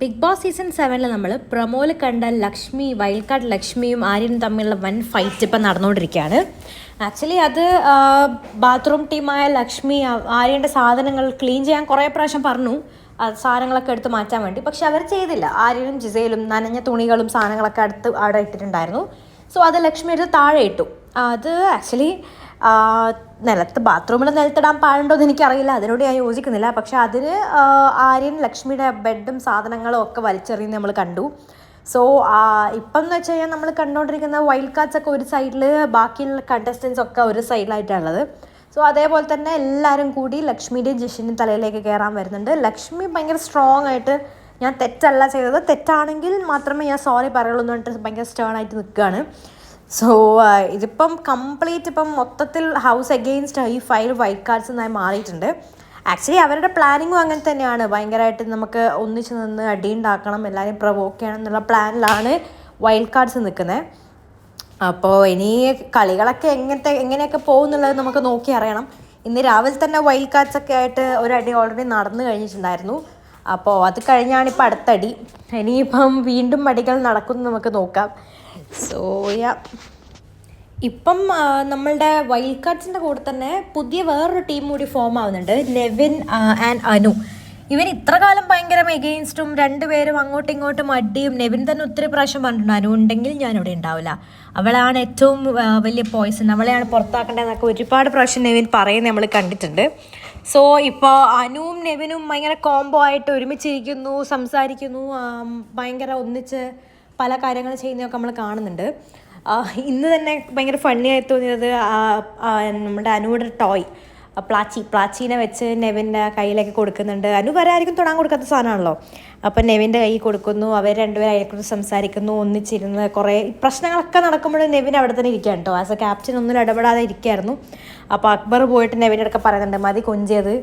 Big boss season സെവനിൽ നമ്മൾ പ്രമോൽ കണ്ട ലക്ഷ്മി വൈൽഡ് കാർഡ് ലക്ഷ്മിയും ആര്യനും തമ്മിലുള്ള വൻ ഫൈറ്റ് ഇപ്പം നടന്നുകൊണ്ടിരിക്കുകയാണ്. ആക്ച്വലി അത് ബാത്റൂം ടീമായ ലക്ഷ്മി ആര്യന്റെ സാധനങ്ങൾ ക്ലീൻ ചെയ്യാൻ കുറേ പ്രാവശ്യം പറഞ്ഞു. സാധനങ്ങളൊക്കെ എടുത്ത് മാറ്റാൻ വേണ്ടി. പക്ഷെ അവർ ചെയ്തില്ല. ആര്യനും ജിസയിലും നനഞ്ഞ തുണികളും സാധനങ്ങളൊക്കെ അടുത്ത് അവിടെ ഇട്ടിട്ടുണ്ടായിരുന്നു. സോ അത് ലക്ഷ്മി എടുത്ത് താഴെ ഇട്ടു. അത് ആക്ച്വലി നിലത്ത് ബാത്റൂമിൽ നിലത്തിടാൻ പാടുണ്ടോ എന്ന് എനിക്കറിയില്ല. അതിനോട് ഞാൻ യോജിക്കുന്നില്ല. പക്ഷെ അതിന് ആര്യൻ ലക്ഷ്മിയുടെ ബെഡും സാധനങ്ങളും ഒക്കെ വലിച്ചെറിയുന്ന നമ്മൾ കണ്ടു. സോ ഇപ്പം എന്ന് വെച്ച് കഴിഞ്ഞാൽ നമ്മൾ കണ്ടുകൊണ്ടിരിക്കുന്ന വൈൽഡ് കാർഡ്സ് ഒക്കെ ഒരു സൈഡിൽ ബാക്കിയുള്ള കണ്ടസ്റ്റൻസ് ഒക്കെ ഒരു സൈഡിലായിട്ടാണുള്ളത് സോ അതേപോലെ തന്നെ എല്ലാവരും കൂടി ലക്ഷ്മിയുടെയും ജിഷിന്റെയും തലയിലേക്ക് കയറാൻ വരുന്നുണ്ട്. ലക്ഷ്മി ഭയങ്കര സ്ട്രോങ് ആയിട്ട് ഞാൻ തെറ്റല്ല ചെയ്തത്. തെറ്റാണെങ്കിൽ മാത്രമേ ഞാൻ സോറി പറയുള്ളൂ എന്ന് പറഞ്ഞിട്ട് ഭയങ്കര സ്റ്റേൺ ആയിട്ട് നിൽക്കുകയാണ്. സോ ഇതിപ്പം കംപ്ലീറ്റ് ഇപ്പം മൊത്തത്തിൽ ഹൗസ് അഗെയിൻസ്റ്റ് ഈ ഫൈവ് വൈറ്റ് കാർഡ്സ് എന്നായി മാറിയിട്ടുണ്ട്. ആക്ച്വലി അവരുടെ പ്ലാനിങ്ങും അങ്ങനെ തന്നെയാണ്. ഭയങ്കരമായിട്ട് നമുക്ക് ഒന്നിച്ച് നിന്ന് അടിയുണ്ടാക്കണം എല്ലാവരും പ്രൊവോക്ക് ചെയ്യണം എന്നുള്ള പ്ലാനിലാണ് വൈൽഡ് കാർഡ്സ് നിൽക്കുന്നത് അപ്പോൾ ഇനി കളികളൊക്കെ എങ്ങനത്തെ എങ്ങനെയൊക്കെ പോകുന്നുള്ളത് നമുക്ക് നോക്കി അറിയണം. ഇന്ന് രാവിലെ തന്നെ വൈൽഡ് കാർഡ്സ് ഒക്കെ ആയിട്ട് ഒരു അടി ഓൾറെഡി നടന്നു കഴിഞ്ഞിട്ടുണ്ടായിരുന്നു. അപ്പോൾ അത് കഴിഞ്ഞാണ് ഇപ്പം അടുത്തടി. ഇനിയിപ്പം വീണ്ടും മടികൾ നടക്കുന്നു നമുക്ക് നോക്കാം. സോയ ഇപ്പം നമ്മളുടെ വൈൽഡ് കാർഡ്സിന്റെ കൂടെ തന്നെ പുതിയ വേറൊരു ടീം കൂടി ഫോം ആവുന്നുണ്ട്. നെവിൻ ആൻഡ് അനു ഇവർ ഇത്ര കാലം ഭയങ്കര എഗെയിൻസ്റ്റും രണ്ടുപേരും അങ്ങോട്ടും ഇങ്ങോട്ടും അടിയും. നെവിൻ തന്നെ ഒത്തിരി പ്രാവശ്യം പറഞ്ഞിട്ടുണ്ട് അനു ഉണ്ടെങ്കിൽ ഞാൻ ഇവിടെ ഉണ്ടാവില്ല. അവളാണ് ഏറ്റവും വലിയ പോയിസൺ അവളെയാണ് പുറത്താക്കേണ്ടതെന്നൊക്കെ ഒരുപാട് പ്രാവശ്യം നെവിൻ പറയുന്നത് നമ്മൾ കണ്ടിട്ടുണ്ട്. സോ ഇപ്പോൾ അനുവും നെവിനും ഭയങ്കര കോംബോ ആയിട്ട് ഒരുമിച്ചിരിക്കുന്നു സംസാരിക്കുന്നു ഭയങ്കര ഒന്നിച്ച് പല കാര്യങ്ങൾ ചെയ്യുന്നതൊക്കെ നമ്മൾ കാണുന്നുണ്ട്. ഇന്ന് തന്നെ ഭയങ്കര ഫണ്ണി ആയി തോന്നിയത് നമ്മുടെ അനുവിടെ ടോയ് പ്ലാച്ചി പ്ലാച്ചീനെ വെച്ച് നെവിന്റെ കയ്യിലേക്ക് കൊടുക്കുന്നുണ്ട്. അനു വരെ ആയിരിക്കും തൊടാൻ കൊടുക്കാത്ത സാധനമാണല്ലോ. അപ്പം നെവിന്റെ കയ്യിൽ കൊടുക്കുന്നു. അവർ രണ്ടുപേരും അതിനെക്കുറിച്ച് സംസാരിക്കുന്നു ഒന്നിച്ചിരുന്ന് കുറേ പ്രശ്നങ്ങളൊക്കെ നടക്കുമ്പോൾ നെവിൻ അവിടെ തന്നെ ഇരിക്കുകയാണ് കേട്ടോ. ആസ് എ ക്യാപ്റ്റൻ ഒന്നും ഇടപെടാതെ ഇരിക്കുകയായിരുന്നു. അപ്പോൾ അക്ബർ പോയിട്ട് നെവിന്റെ അടുക്ക പറയുന്നുണ്ട് മതി കൊഞ്ചിയത്.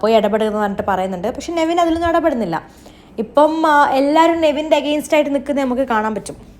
പോയി ഇടപെടുന്നു പറഞ്ഞിട്ട് പറയുന്നുണ്ട്. പക്ഷെ നെവിൻ അതിലൊന്നും ഇടപെടുന്നില്ല. ഇപ്പം എല്ലാവരും നെവിന്റെ അഗെയിൻസ്റ്റ് ആയിട്ട് നിൽക്കുന്നത് നമുക്ക് കാണാൻ പറ്റും.